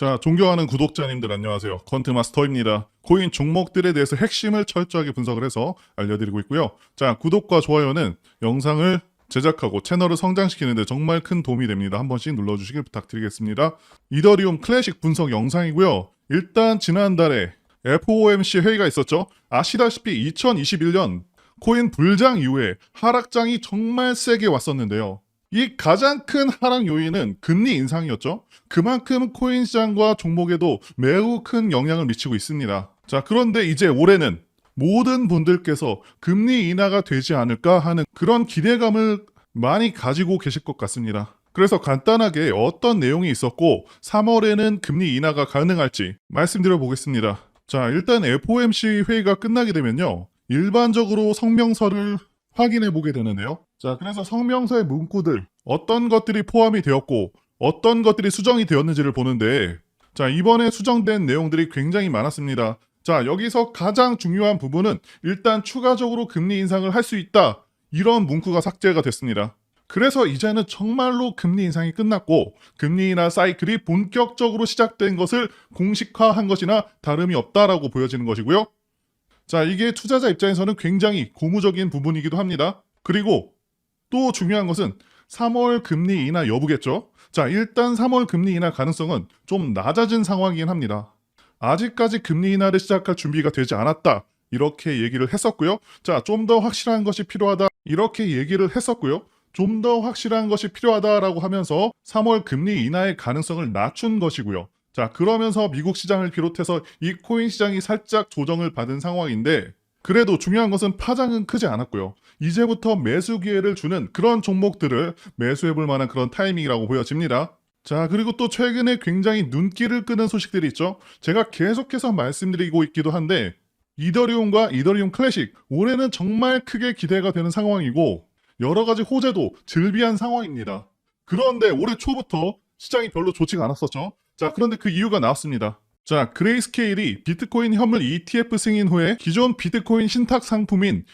자, 존경하는 구독자님들 안녕하세요. 컨트 마스터입니다. 코인 종목들에 대해서 핵심을 철저하게 분석을 해서 알려드리고 있고요. 자, 구독과 좋아요는 영상을 제작하고 채널을 성장시키는데 정말 큰 도움이 됩니다. 한 번씩 눌러주시길 부탁드리겠습니다. 이더리움 클래식 분석 영상이고요. 일단 지난달에 FOMC 회의가 있었죠. 아시다시피 2021년 코인 불장 이후에 하락장이 정말 세게 왔었는데요. 이 가장 큰 하락 요인은 금리 인상이었죠. 그만큼 코인 시장과 종목에도 매우 큰 영향을 미치고 있습니다. 자, 그런데 이제 올해는 모든 분들께서 금리 인하가 되지 않을까 하는 그런 기대감을 많이 가지고 계실 것 같습니다. 그래서 간단하게 어떤 내용이 있었고 3월에는 금리 인하가 가능할지 말씀드려 보겠습니다. 자, 일단 FOMC 회의가 끝나게 되면요. 일반적으로 성명서를 확인해 보게 되는데요. 자, 그래서 성명서의 문구들 어떤 것들이 포함이 되었고 어떤 것들이 수정이 되었는지를 보는데 자, 이번에 수정된 내용들이 굉장히 많았습니다. 자, 여기서 가장 중요한 부분은 일단 추가적으로 금리 인상을 할 수 있다. 이런 문구가 삭제가 됐습니다. 그래서 이제는 정말로 금리 인상이 끝났고 금리 인하 사이클이 본격적으로 시작된 것을 공식화한 것이나 다름이 없다라고 보여지는 것이고요. 자, 이게 투자자 입장에서는 굉장히 고무적인 부분이기도 합니다. 그리고 또 중요한 것은 3월 금리 인하 여부겠죠. 자, 일단 3월 금리 인하 가능성은 좀 낮아진 상황이긴 합니다. 아직까지 금리 인하를 시작할 준비가 되지 않았다. 이렇게 얘기를 했었고요. 자, 좀 더 확실한 것이 필요하다. 이렇게 얘기를 했었고요. 좀 더 확실한 것이 필요하다라고 하면서 3월 금리 인하의 가능성을 낮춘 것이고요. 자, 그러면서 미국 시장을 비롯해서 이 코인 시장이 살짝 조정을 받은 상황인데 그래도 중요한 것은 파장은 크지 않았고요. 이제부터 매수 기회를 주는 그런 종목들을 매수해 볼 만한 그런 타이밍이라고 보여집니다. 자, 그리고 또 최근에 굉장히 눈길을 끄는 소식들이 있죠. 제가 계속해서 말씀드리고 있기도 한데 이더리움과 이더리움 클래식 올해는 정말 크게 기대가 되는 상황이고 여러 가지 호재도 즐비한 상황입니다. 그런데 올해 초부터 시장이 별로 좋지가 않았었죠. 자, 그런데 그 이유가 나왔습니다. 자, 그레이스케일이 비트코인 현물 ETF 승인 후에 기존 비트코인 신탁 상품인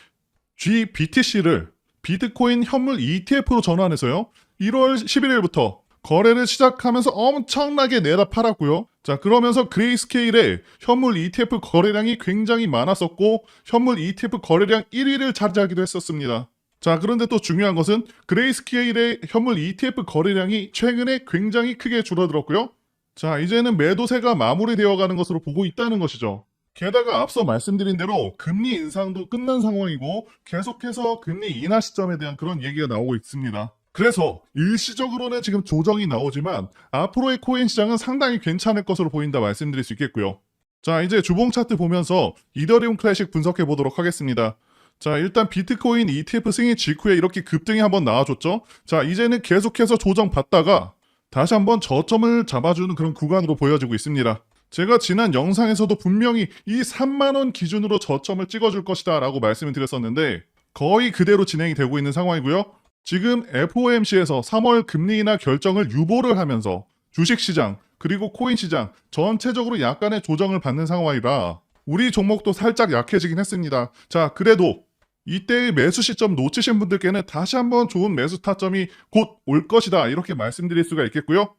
GBTC를 비트코인 현물 ETF로 전환해서요. 1월 11일부터 거래를 시작하면서 엄청나게 내다 팔았고요. 자, 그러면서 그레이스케일의 현물 ETF 거래량이 굉장히 많았었고 현물 ETF 거래량 1위를 차지하기도 했었습니다. 자, 그런데 또 중요한 것은 그레이스케일의 현물 ETF 거래량이 최근에 굉장히 크게 줄어들었고요. 자, 이제는 매도세가 마무리되어 가는 것으로 보고 있다는 것이죠. 게다가 앞서 말씀드린 대로 금리 인상도 끝난 상황이고 계속해서 금리 인하 시점에 대한 그런 얘기가 나오고 있습니다. 그래서 일시적으로는 지금 조정이 나오지만 앞으로의 코인 시장은 상당히 괜찮을 것으로 보인다 말씀드릴 수 있겠고요. 자, 이제 주봉 차트 보면서 이더리움 클래식 분석해 보도록 하겠습니다. 자, 일단 비트코인 ETF 승인 직후에 이렇게 급등이 한번 나와줬죠. 자, 이제는 계속해서 조정 받다가 다시 한번 저점을 잡아주는 그런 구간으로 보여지고 있습니다. 제가 지난 영상에서도 분명히 이 3만원 기준으로 저점을 찍어줄 것이다 라고 말씀을 드렸었는데 거의 그대로 진행이 되고 있는 상황이고요. 지금 FOMC에서 3월 금리 인하 결정을 유보를 하면서 주식시장 그리고 코인 시장 전체적으로 약간의 조정을 받는 상황이라 우리 종목도 살짝 약해지긴 했습니다. 자, 그래도 이때의 매수 시점 놓치신 분들께는 다시 한번 좋은 매수 타점이 곧 올 것이다. 이렇게 말씀드릴 수가 있겠고요.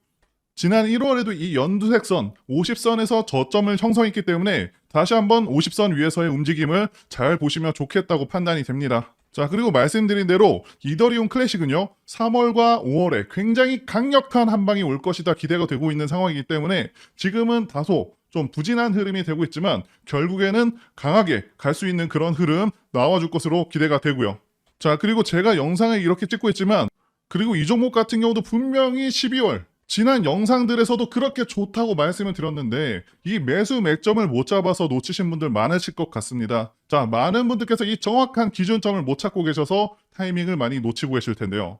지난 1월에도 이 연두색선 50선에서 저점을 형성했기 때문에 다시 한번 50선 위에서의 움직임을 잘 보시면 좋겠다고 판단이 됩니다. 자, 그리고 말씀드린 대로 이더리움 클래식은요, 3월과 5월에 굉장히 강력한 한방이 올 것이다 기대가 되고 있는 상황이기 때문에 지금은 다소 좀 부진한 흐름이 되고 있지만 결국에는 강하게 갈 수 있는 그런 흐름 나와줄 것으로 기대가 되고요. 자, 그리고 제가 영상을 이렇게 찍고 있지만 그리고 이 종목 같은 경우도 분명히 12월 지난 영상들에서도 그렇게 좋다고 말씀을 드렸는데 이 매수 맥점을 못 잡아서 놓치신 분들 많으실 것 같습니다. 자, 많은 분들께서 이 정확한 기준점을 못 찾고 계셔서 타이밍을 많이 놓치고 계실 텐데요.